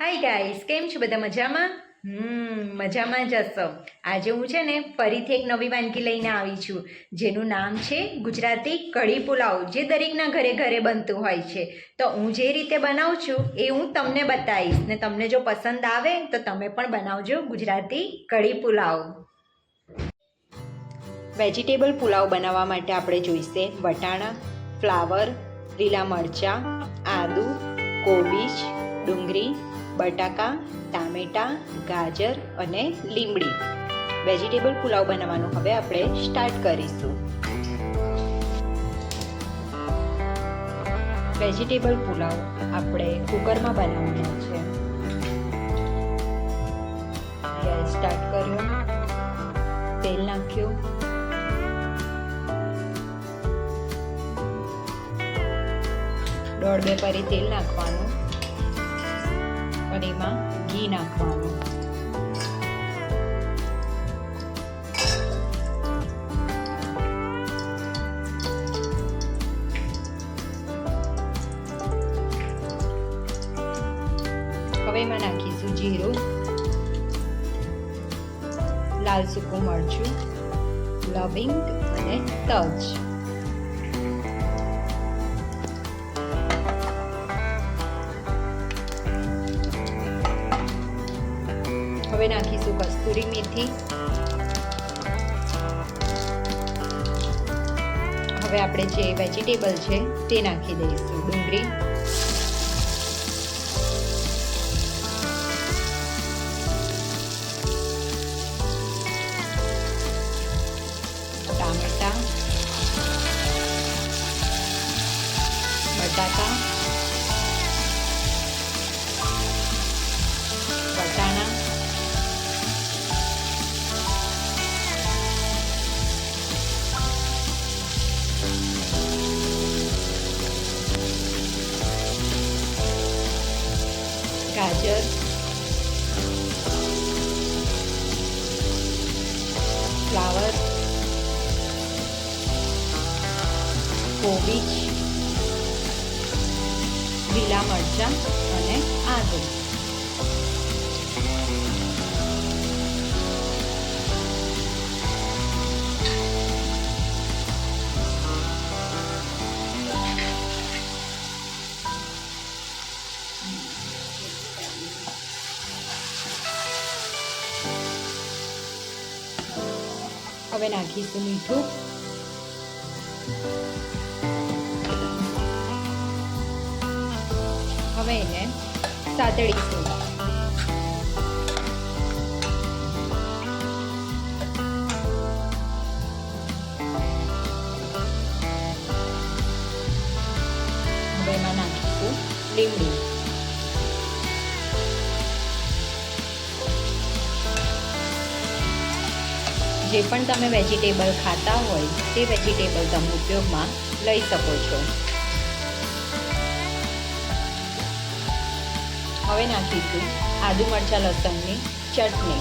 Hi guys કેમ છો બધા મજામાં? હમ, મજામાં જ હશો. આજે હું છે ને ફરીથી એક નવી વાનગી લઈને આવી છું, જેનું નામ છે ગુજરાતી કઢી પુલાવ, જે દરેકના ઘરે ઘરે બનતું હોય છે. તો હું જે રીતે બનાવું છું એ હું તમને બતાવીશ. ને તમને જો પસંદ આવે, તો તમે પણ બનાવજો ગુજરાતી કઢી પુલાવ. વેજીટેબલ પુલાવ બનાવવા માટે આપણે જોઈશે વટાણા, ફ્લાવર, લીલા મરચાં, આદુ કોબીજ ડુંગળી બટાકા, ટામેટાં, ગાજર અને લીમડી. વેજીટેબલ પુલાવ બનાવવાનું હવે આપણે સ્ટાર્ટ કરીશું. વેજીટેબલ પુલાવ આપણે કુકરમાં બનાવવાનો છે. ગેસ સ્ટાર્ટ કર્યો. તેલ નાખ્યું. દોઢ બે પરી તેલ નાખવાનું. એમાં ઘી નાખવાનું. હવે એમાં નાખીશું જીરું લાલ સૂકું મરચું લવિંગ અને તજ. હવે નાખીશું કસ્તુરી મેથી હવે આપણે જે વેજીટેબલ છે, તે નાખી દઈશું, ડુંગળી. ટામેટા. બટાકા. કોબીજ લીલા મરચાં અને આદુ હવે નાખીશું મીઠું હવે એને સાતળીશું એમાં નાખીશું જે પણ તમે વેજીટેબલ ખાતા હોય તે વેજીટેબલ તમે ઉપયોગમાં લઈ શકો છો. હવે નાખીશું. આદુ મરચાં, લસણની ચટણી.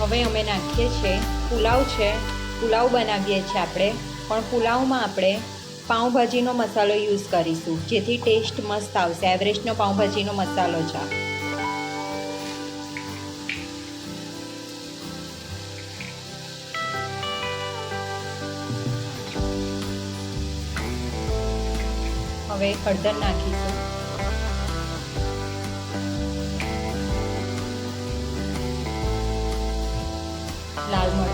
હવે અમે નાખીએ છીએ પુલાવ છે. પુલાવ બનાવીએ છીએ આપણે. પણ પુલાવમાં આપણે પાઉંભાજીનો મસાલો યુઝ કરીશું. જેથી ટેસ્ટ મસ્ત આવશે. એવરેસ્ટનો પાઉંભાજીનો મસાલો છે. હવે હળદર નાખીશું. લાલ મરચું.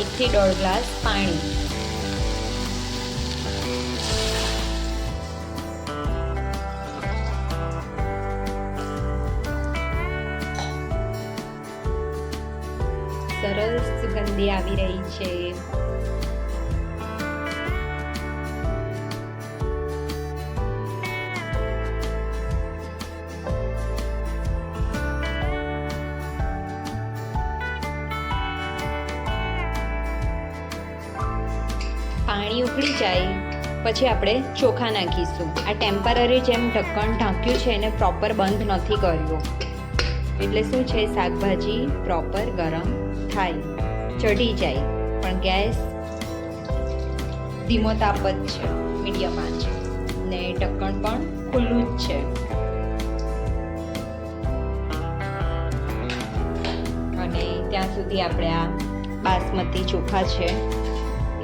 એકથી દોઢ ગ્લાસ પાણી. સરસ સુગંધી આવી રહી છે. પાણી ઉકળી જાય, પછી આપણે ચોખા નાખીશું. આ ટેમ્પરરી જેમ ઢક્કણ ઢાંક્યું છે, એને પ્રોપર બંધ નથી કર્યું. એટલે શું છે? શાકભાજી પ્રોપર ગરમ થાય, ચઢી જાય. પણ ગેસ ધીમો તાપ જ છે મીડિયમ આંચ. ને ઢક્કણ પણ ખુલ્લું જ છે. અને ત્યાં સુધી આપણે આ બાસમતી ચોખા છે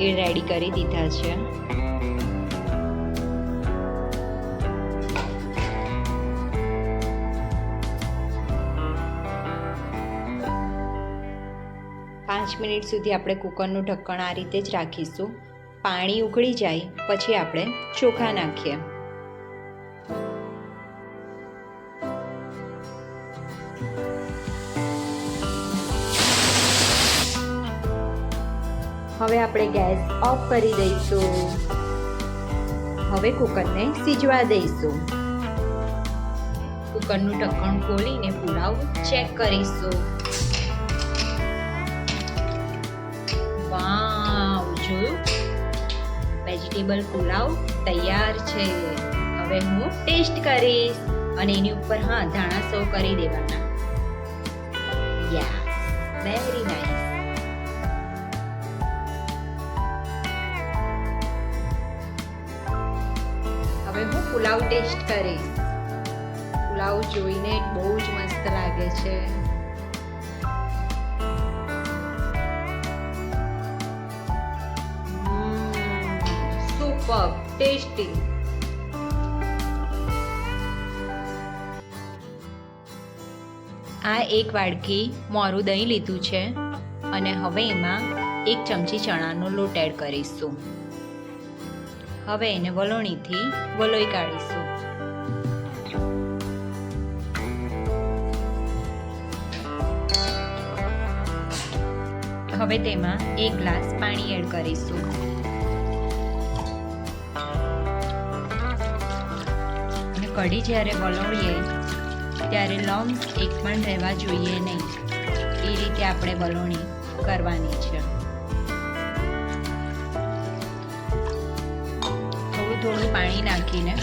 એ રેડી કરી દીધા છે. પાંચ મિનિટ સુધી આપણે કુકરનું ઢક્કણ આ રીતે જ રાખીશું. પાણી ઉકળી જાય, પછી આપણે ચોખા નાખીએ. હવે આપણે ગેસ ઓફ કરી દઈશું. હવે કુકરને સિજવા દઈશું. કુકરનું ઢક્કણ ખોલીને પુલાવ ચેક કરીશું. વાવ, જોયું? વેજીટેબલ પુલાવ તૈયાર છે. હવે હું ટેસ્ટ કરીશ અને એની ઉપર, હા, ધાણા સો કરી દેવાના. યા વેરી નાઇસ હવે હું પુલાવ ટેસ્ટ કરીશ. પુલાવ જોઈને બહુ જ મસ્ત લાગે છે. Super, tasty. આ એક વાડકી મોરું દહીં લીધું છે અને હવે એમાં એક ચમચી ચણાનો લોટ એડ કરીશું. હવે એને વલોણીથી વલોઈ કાઢીશું. હવે તેમાં એક ગ્લાસ પાણી એડ કરીશું. અને કઢી જ્યારે વલોણીએ, ત્યારે લમ્સ એક પણ રહેવા જોઈએ નહીં. એ રીતે આપણે વલોણી કરવાની છે. થોડું પાણી નાખીને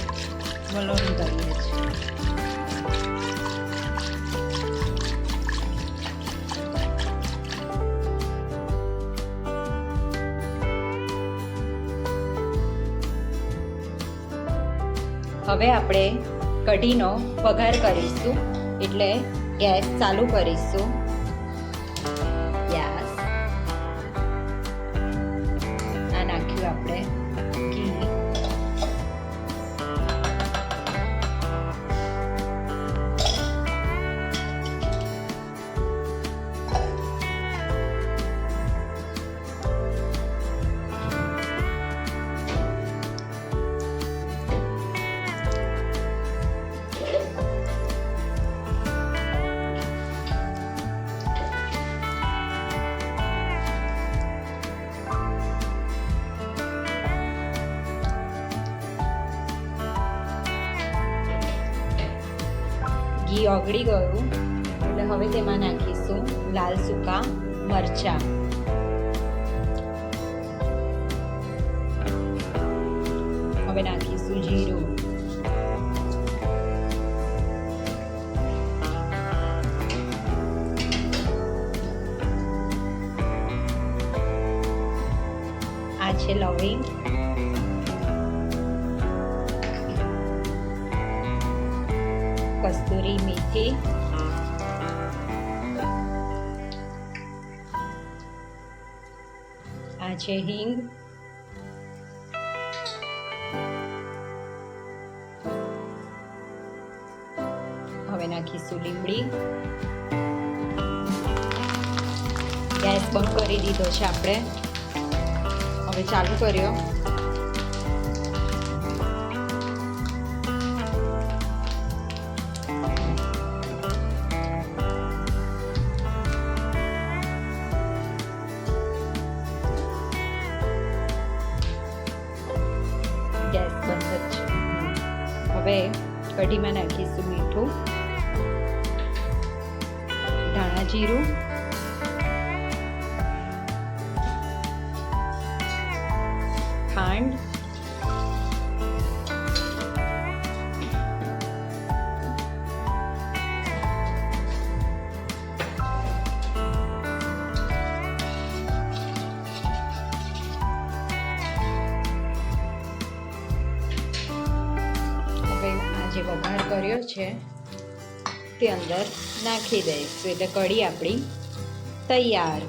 વલોણી કરીએ છીએ. હવે આપણે કઢીનો વઘાર કરીશું, એટલે ગેસ ચાલુ કરીશું. ઘી ઓગળી ગયું. એટલે હવે તેમાં નાખીશું લાલ સૂકા મરચા. હવે નાખીશું જીરું. આ છે લવિંગ. કસ્તુરી મેથી આ છે હિંગ. હવે નાખીશું લીમડી. ગેસ બંધ કરી દીધો છે આપણે. હવે ચાલુ કર્યો. હવે કઢીમાં નાખીશું મીઠું ધાણા જીરું વઘાર છે તે અંદર નાખી દઈશું. એટલે કઢી આપણી તૈયાર.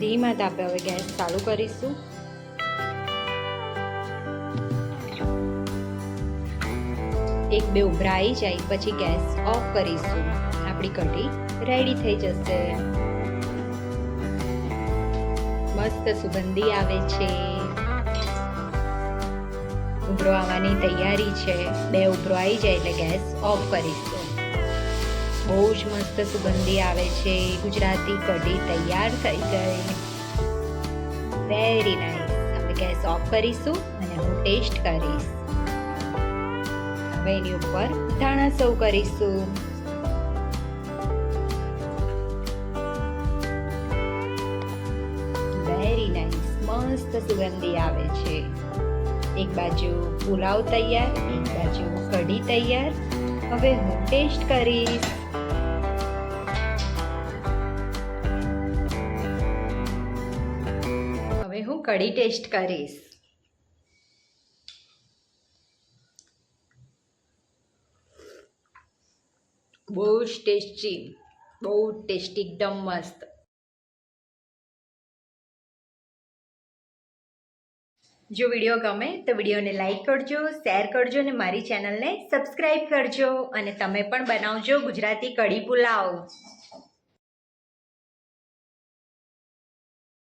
ધીમા તાપે હવે ગેસ ચાલુ કરીશું. એક બે ઉભરાઈ જાય, પછી ગેસ ઓફ કરીશું. આપણી કઢી રેડી થઈ જશે. મસ્ત સુગંધી આવે છે. ઉભરો આવવાની તૈયારી છે. બે ઉભરો આવી જાય એટલે ગેસ ઓફ કરીશું. બહુ જ મસ્ત સુગંધી આવે છે. ગુજરાતી કઢી તૈયાર થઈ ગઈ. વેરી નાઇસ હવે ગેસ ઓફ કરીશું અને હું ટેસ્ટ કરીશ. હવે એની ઉપર ધાણા સૌ કરીશું. વેરી નાઇસ મસ્ત સુગંધી આવે છે. એક બાજુ પુલાવ તૈયાર, એક બાજુ કઢી તૈયાર. હવે હું ટેસ્ટ કરીશ. હવે હું કઢી ટેસ્ટ કરીશ. બહુ જ ટેસ્ટી, બહુ ટેસ્ટી, એકદમ મસ્ત. જો વીડિયો ગમે તો વિડીયોને લાઇક કરજો, શેર કરજો અને મારી ચેનલને સબસ્ક્રાઈબ કરજો અને તમે પણ બનાવજો ગુજરાતી કઢી પુલાવ.